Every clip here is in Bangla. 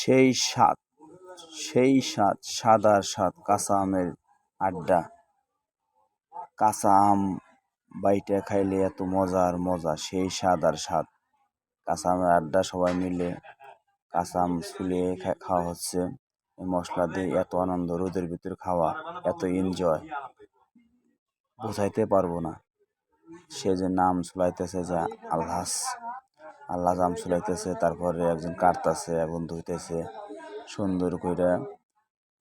সেই স্বাদ সেই স্বাদ, সাদার স্বাদ, কাঁচা আমের আড্ডা। কাঁচা আম বাইটে খাইলে এত মজা আর মজা, সেই স্বাদ আর স্বাদ। কাঁচা আমের আড্ডা সবাই মিলে কাঁচা আম ছুলিয়ে খা- খাওয়া হচ্ছে। মশলা দিয়ে এত আনন্দ, রোদের ভিতর খাওয়া, এত এনজয় বোঝাইতে পারব না। সে যে নাম চুলাইতেছে যে আল্লাহ আল্লাহ জাম চুলাইতেছে তারপরে একজন কাটতেছে একজন ধুইতেছে সুন্দর করে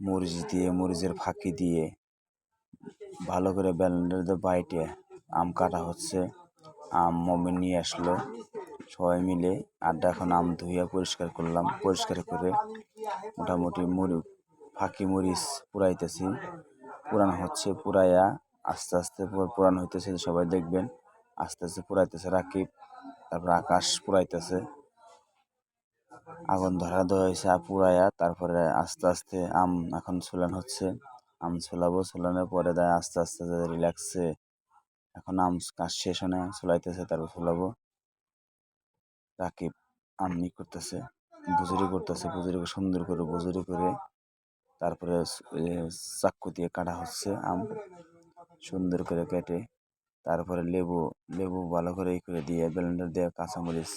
মরিচ দিয়ে, মরিচের ফাঁকি দিয়ে ভালো করে ব্যালেন্ডার দিয়ে বাইটে আম কাটা হচ্ছে। আম মমি নিয়ে আসলো। সবাই মিলে আড্ডা এখন আম ধুইয়া পরিষ্কার করলাম। পরিষ্কার করে মোটামুটি মুড়ি, ফাঁকি মরিচ পুরাইতেছি পুরানো হচ্ছে, পুরাইয়া আস্তে আস্তে পুর- পুরানো হইতেছে, সবাই দেখবেন। আস্তে আস্তে পুরাইতেছে রাকিব। তারপর আকাশ পুরাইতেছে আগুন ধরা দেওয়া হয়েছে পুরাইয়া তারপরে আস্তে আস্তে আম এখন ছুলান হচ্ছে। আম ছুলাবো ছুলানোর পরে দেয় আস্তে আস্তে রিল্যাক্সে এখন আম কাজ শেষ হয় ছুলাইতেছে তারপর ছুলাবো রাকিব আম ই করতেছে বুজুরি করতেছে বুজুরি সুন্দর করে বুজুরি করে তারপরে চাক্কু দিয়ে কাটা হচ্ছে আম। সুন্দর করে কেটে তারপরে লেবু লেবু ভালো করে ই করে দিয়ে ব্লেন্ডার দিয়ে কাঁচামরিচ,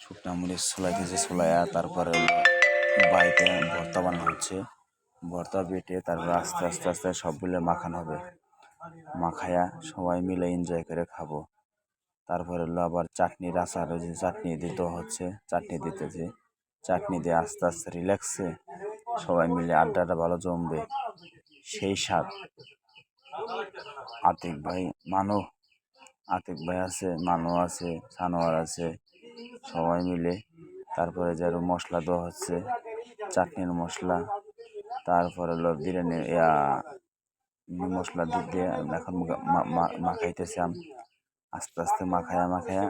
শুকনা মরিচ ছোলাইতেছে ছোলাইয়া তারপরে বাড়িতে ভর্তা বানানো হচ্ছে। ভর্তা বেটে তারপরে আস্তে আস্তে আস্তে সবগুলো মাখানো হবে। মাখায়া সবাই মিলে এনজয় করে খাব। তারপরে হলো আবার চাটনির আচার যে চাটনি দিতে হচ্ছে, চাটনি দিতেছে। চাটনি দিয়ে আস্তে আস্তে রিল্যাক্সে সবাই মিলে আড্ডাটা ভালো জমবে। সেই স্বাদ। আতিক ভাই, মানু আতিক ভাই আছে, মানু আছে, সানোয়ার আছে, সবাই মিলে। তারপরে যার মশলা দেওয়া হচ্ছে, চাটনির মশলা। তারপরে হলো বিরিয়ানি মশলা দিয়ে এখন মা- মা- মাখাইতেছে আস্তে আস্তে মাখায়া মাখায়া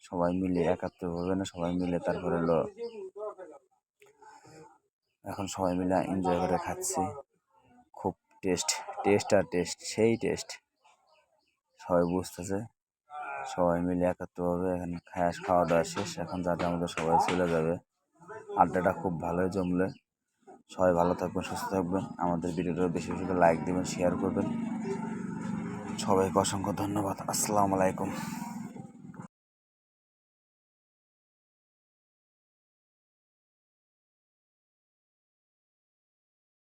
সবাই মিলে একাত্তর হবে না, সবাই মিলে তারপরে হলো এখন সবাই মিলে এনজয় করে খাচ্ছি। খুব টেস্ট টেস্ট আর টেস্ট সেই টেস্ট সবাই বুঝতেছে। সবাই মিলে একাত্তরভাবে এখানে খায়া খাওয়া দাওয়া শেষ। এখন যাতে আমাদের সবাই চলে যাবে। আড্ডাটা খুব ভালোই জমলে। সবাই ভালো থাকবেন, সুস্থ থাকবেন। আমাদের ভিডিওটা বেশি বেশি লাইক দেবেন শেয়ার করবেন। সবাইকে অসংখ্য ধন্যবাদ। আসসালামু আলাইকুম।